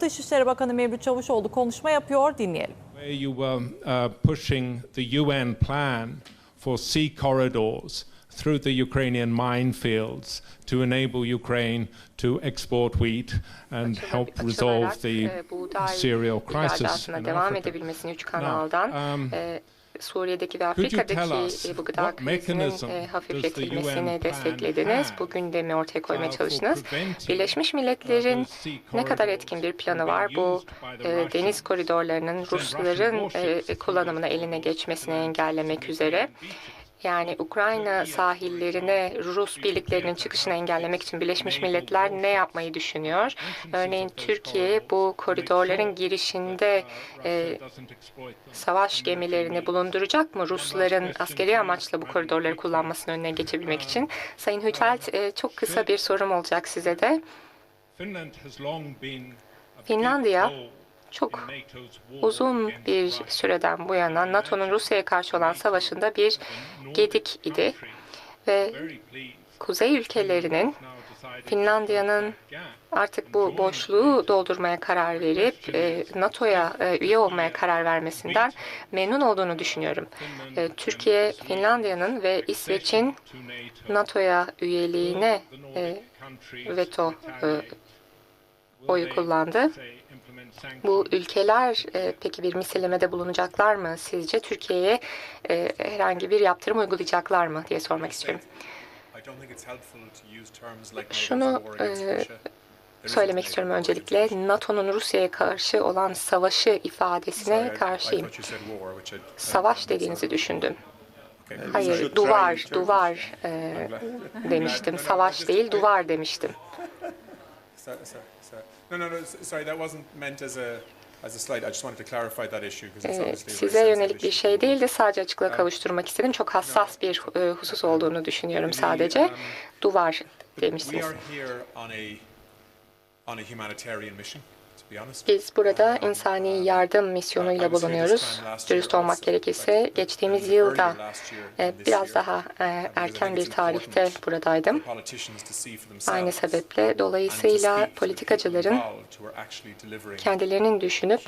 Dışişleri Bakanı Mevlüt Çavuşoğlu konuşma yapıyor. Dinleyelim. where you were uh, pushing the UN plan for sea corridors through the Ukrainian minefields to enable Ukraine to export wheat and help resolve the e, cereal crisis devam edebilmesini üç Now, kanaldan um, e, Suriye'deki ve Afrika'daki e, bu gıda krizinin e, hafifletilmesini desteklediniz. Bu gündemi ortaya koymaya çalıştınız. Birleşmiş Milletler'in ne kadar etkin bir planı var bu e, deniz koridorlarının Rusların kullanımına eline geçmesini engellemek üzere. Yani Ukrayna sahillerine Rus birliklerinin çıkışını engellemek için Birleşmiş Milletler ne yapmayı düşünüyor? Örneğin Türkiye bu koridorların girişinde e, savaş gemilerini bulunduracak mı Rusların askeri amaçla bu koridorları kullanmasının önüne geçebilmek için? Sayın Hütelt e, çok kısa bir sorum olacak size de. Finlandiya çok uzun bir süreden bu yana NATO'nun Rusya'ya karşı olan savaşında bir gedik idi ve kuzey ülkelerinin Finlandiya'nın artık bu boşluğu doldurmaya karar verip e, NATO'ya e, üye olmaya karar vermesinden memnun olduğunu düşünüyorum. E, Türkiye, Finlandiya'nın ve İsveç'in NATO'ya üyeliğine veto oyu kullandı. Bu ülkeler e, peki bir misillemede bulunacaklar mı? Sizce Türkiye'ye e, herhangi bir yaptırım uygulayacaklar mı diye sormak istiyorum. Şunu e, söylemek istiyorum öncelikle. NATO'nun Rusya'ya karşı olan savaşı ifadesine karşıyım. Savaş dediğinizi düşündüm. Hayır, duvar, duvar e, demiştim. Savaş değil, duvar demiştim. So- so- so- No, no, no. Sorry, that wasn't meant as a as a slight. I just wanted to clarify that issue because it's Ee, size yönelik bir şey değil de sadece açıklığa kavuşturmak istedim. Çok hassas bir e, husus olduğunu düşünüyorum sadece. Duvar We demişsiniz. Biz burada insani yardım misyonuyla bulunuyoruz. Dürüst olmak gerekirse geçtiğimiz yılda e, biraz daha e, erken bir tarihte buradaydım. Aynı sebeple dolayısıyla politikacıların kendilerinin düşünüp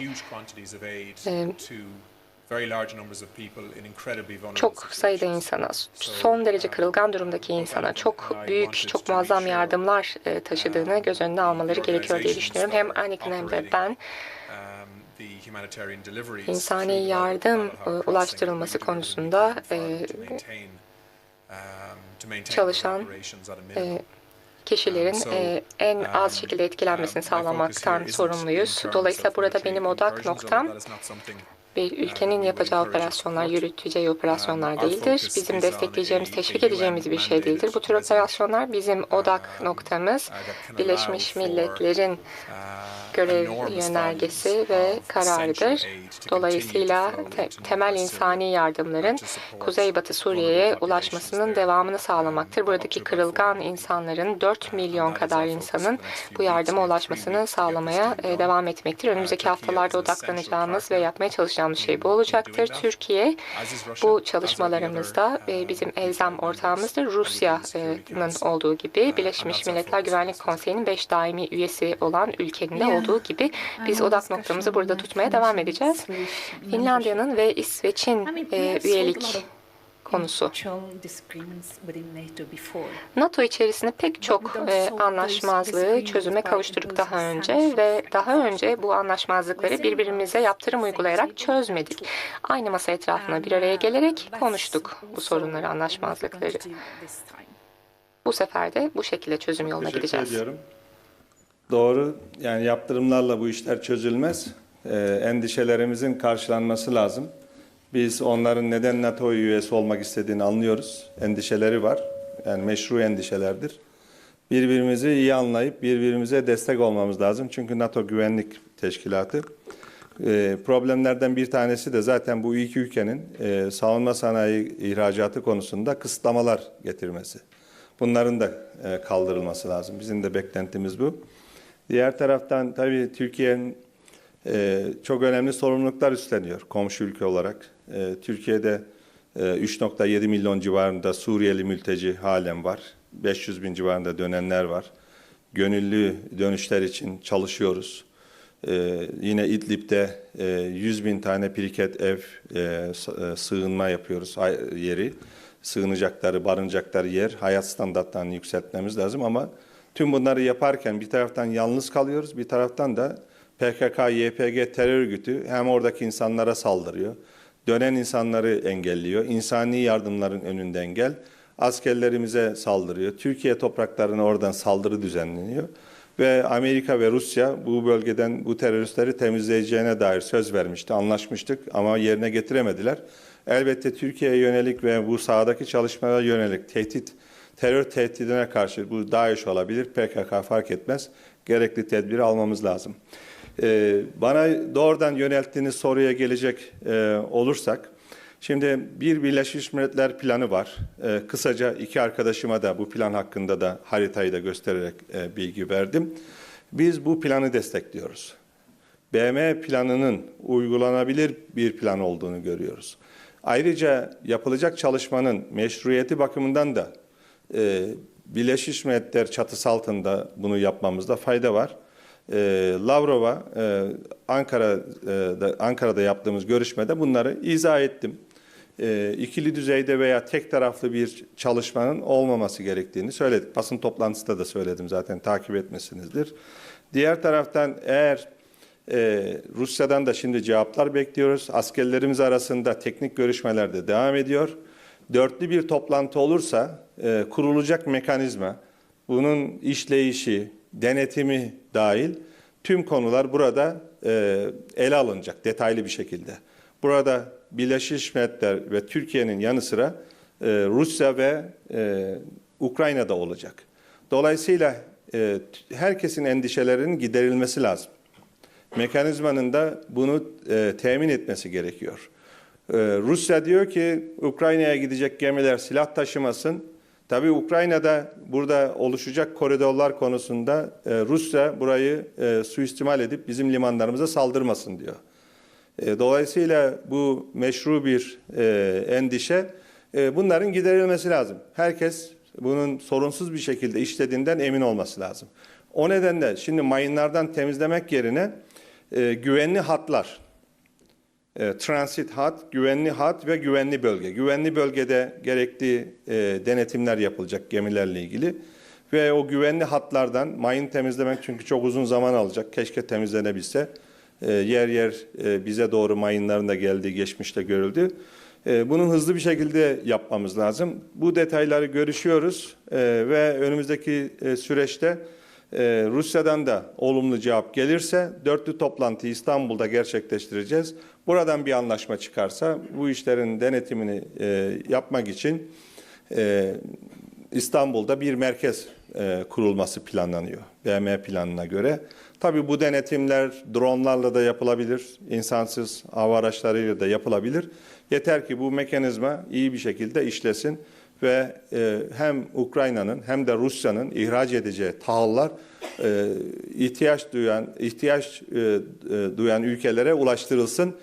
çok sayıda insana, son derece kırılgan durumdaki insana çok büyük, çok muazzam yardımlar e, taşıdığını göz önüne almaları gerekiyor diye düşünüyorum. Hem Anakin hem de ben Um, insani yardım e, ulaştırılması konusunda e, um, çalışan, kişilerin e, en az şekilde etkilenmesini sağlamaktan sorumluyuz. Dolayısıyla burada benim odak noktam bir ülkenin yapacağı operasyonlar, yürüteceği operasyonlar değildir. Bizim destekleyeceğimiz, teşvik edeceğimiz bir şey değildir. Bu tür operasyonlar bizim odak noktamız Birleşmiş Milletler'in görev yönergesi ve kararıdır. Dolayısıyla te- temel insani yardımların Kuzeybatı Suriye'ye ulaşmasının devamını sağlamaktır. Buradaki kırılgan insanların 4 milyon kadar insanın bu yardıma ulaşmasını sağlamaya e, devam etmektir. Önümüzdeki haftalarda odaklanacağımız ve yapmaya çalışacağımız şey bu olacaktır. Türkiye bu çalışmalarımızda e, bizim elzem ortağımızdır. Rusya'nın olduğu gibi Birleşmiş Milletler Güvenlik Konseyi'nin 5 daimi üyesi olan ülkenin de olduğu gibi biz odak noktamızı burada tutmaya devam edeceğiz. Finlandiya'nın ve İsveç'in e, üyelik konusu. NATO içerisinde pek çok e, anlaşmazlığı çözüme kavuşturduk daha önce ve daha önce bu anlaşmazlıkları birbirimize yaptırım uygulayarak çözmedik. Aynı masa etrafına bir araya gelerek konuştuk bu sorunları, anlaşmazlıkları. Bu sefer de bu şekilde çözüm yoluna Teşekkür gideceğiz. ediyorum. Doğru. Yani yaptırımlarla bu işler çözülmez. Ee, endişelerimizin karşılanması lazım. Biz onların neden NATO üyesi olmak istediğini anlıyoruz. Endişeleri var. Yani meşru endişelerdir. Birbirimizi iyi anlayıp birbirimize destek olmamız lazım. Çünkü NATO Güvenlik Teşkilatı. Ee, problemlerden bir tanesi de zaten bu iki ülkenin e, savunma sanayi ihracatı konusunda kısıtlamalar getirmesi. Bunların da e, kaldırılması lazım. Bizim de beklentimiz bu. Diğer taraftan tabii Türkiye'nin e, çok önemli sorumluluklar üstleniyor komşu ülke olarak. E, Türkiye'de e, 3.7 milyon civarında Suriyeli mülteci halen var. 500 bin civarında dönenler var. Gönüllü dönüşler için çalışıyoruz. Ee, yine İdlib'de e, 100 bin tane piriket ev e, e, sığınma yapıyoruz yeri. Sığınacakları, barınacakları yer, hayat standartlarını yükseltmemiz lazım ama tüm bunları yaparken bir taraftan yalnız kalıyoruz, bir taraftan da PKK, YPG terör örgütü hem oradaki insanlara saldırıyor, dönen insanları engelliyor, insani yardımların önünde engel, askerlerimize saldırıyor, Türkiye topraklarına oradan saldırı düzenleniyor. Ve Amerika ve Rusya bu bölgeden bu teröristleri temizleyeceğine dair söz vermişti, anlaşmıştık ama yerine getiremediler. Elbette Türkiye'ye yönelik ve bu sahadaki çalışmalara yönelik tehdit, terör tehdidine karşı bu DAEŞ olabilir, PKK fark etmez. Gerekli tedbiri almamız lazım. Ee, bana doğrudan yönelttiğiniz soruya gelecek e, olursak, Şimdi bir Birleşmiş Milletler planı var. Ee, kısaca iki arkadaşıma da bu plan hakkında da haritayı da göstererek e, bilgi verdim. Biz bu planı destekliyoruz. BM planının uygulanabilir bir plan olduğunu görüyoruz. Ayrıca yapılacak çalışmanın meşruiyeti bakımından da e, Birleşmiş Milletler çatısı altında bunu yapmamızda fayda var. E, Lavrov'a e, Ankara'da Ankara'da yaptığımız görüşmede bunları izah ettim. E, ikili düzeyde veya tek taraflı bir çalışmanın olmaması gerektiğini söyledik. Basın toplantısında da söyledim zaten takip etmesinizdir. Diğer taraftan eğer e, Rusya'dan da şimdi cevaplar bekliyoruz. Askerlerimiz arasında teknik görüşmeler de devam ediyor. Dörtlü bir toplantı olursa e, kurulacak mekanizma, bunun işleyişi, denetimi dahil tüm konular burada e, ele alınacak detaylı bir şekilde. Burada Birleşmiş Milletler ve Türkiye'nin yanı sıra e, Rusya ve e, Ukrayna'da olacak. Dolayısıyla e, herkesin endişelerinin giderilmesi lazım. Mekanizmanın da bunu temin etmesi gerekiyor. Rusya diyor ki Ukrayna'ya gidecek gemiler silah taşımasın. Tabii Ukrayna'da burada oluşacak koridorlar konusunda e, Rusya burayı e, suistimal edip bizim limanlarımıza saldırmasın diyor. E, Dolayısıyla bu meşru bir e, endişe. E, bunların giderilmesi lazım. Herkes bunun sorunsuz bir şekilde işlediğinden emin olması lazım. O nedenle şimdi mayınlardan temizlemek yerine e, güvenli hatlar, e, transit hat, güvenli hat ve güvenli bölge. Güvenli bölgede gerekli e, denetimler yapılacak gemilerle ilgili. Ve o güvenli hatlardan mayın temizlemek çünkü çok uzun zaman alacak. Keşke temizlenebilse. E, yer yer e, bize doğru mayınların da geldiği geçmişte görüldü. E, bunu hızlı bir şekilde yapmamız lazım. Bu detayları görüşüyoruz e, ve önümüzdeki e, süreçte e, Rusya'dan da olumlu cevap gelirse dörtlü toplantıyı İstanbul'da gerçekleştireceğiz. Buradan bir anlaşma çıkarsa bu işlerin denetimini e, yapmak için e, İstanbul'da bir merkez e, kurulması planlanıyor BM planına göre. Tabii bu denetimler dronlarla da yapılabilir, insansız hava araçlarıyla da yapılabilir. Yeter ki bu mekanizma iyi bir şekilde işlesin ve e, hem Ukrayna'nın hem de Rusya'nın ihraç edeceği tahıllar e, ihtiyaç duyan ihtiyaç e, e, duyan ülkelere ulaştırılsın.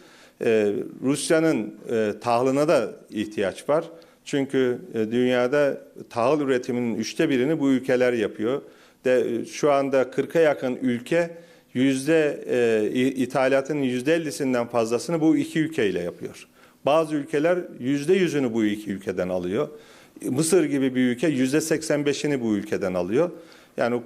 E, Rusya'nın e, tahılına da ihtiyaç var. Çünkü e, dünyada tahıl üretiminin üçte birini bu ülkeler yapıyor. De, şu anda 40'a yakın ülke yüzde e, ithalatın yüzde ellisinden fazlasını bu iki ülkeyle yapıyor. Bazı ülkeler yüzde yüzünü bu iki ülkeden alıyor. Mısır gibi bir ülke yüzde 85'ini bu ülkeden alıyor. Yani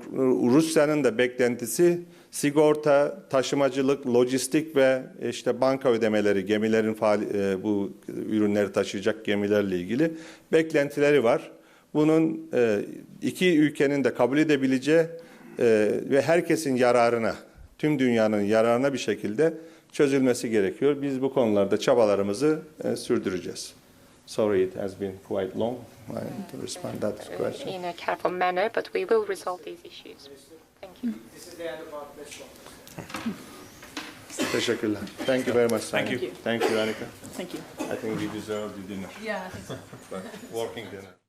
Rusya'nın da beklentisi sigorta, taşımacılık, lojistik ve işte banka ödemeleri, gemilerin faali- e, bu ürünleri taşıyacak gemilerle ilgili beklentileri var. Bunun e, iki ülkenin de kabul edebileceği e, ve herkesin yararına, tüm dünyanın yararına bir şekilde çözülmesi gerekiyor. Biz bu konularda çabalarımızı sürdüreceğiz. Sorry it has been quite long I to respond to that question. in a careful manner, but we will resolve these issues. Thank you. This is the end of our question. Teşekkürler. Thank you very much. Simon. Thank you. Thank you, Anika. Thank you. I think we deserve the dinner. Yeah, I think so. Working dinner.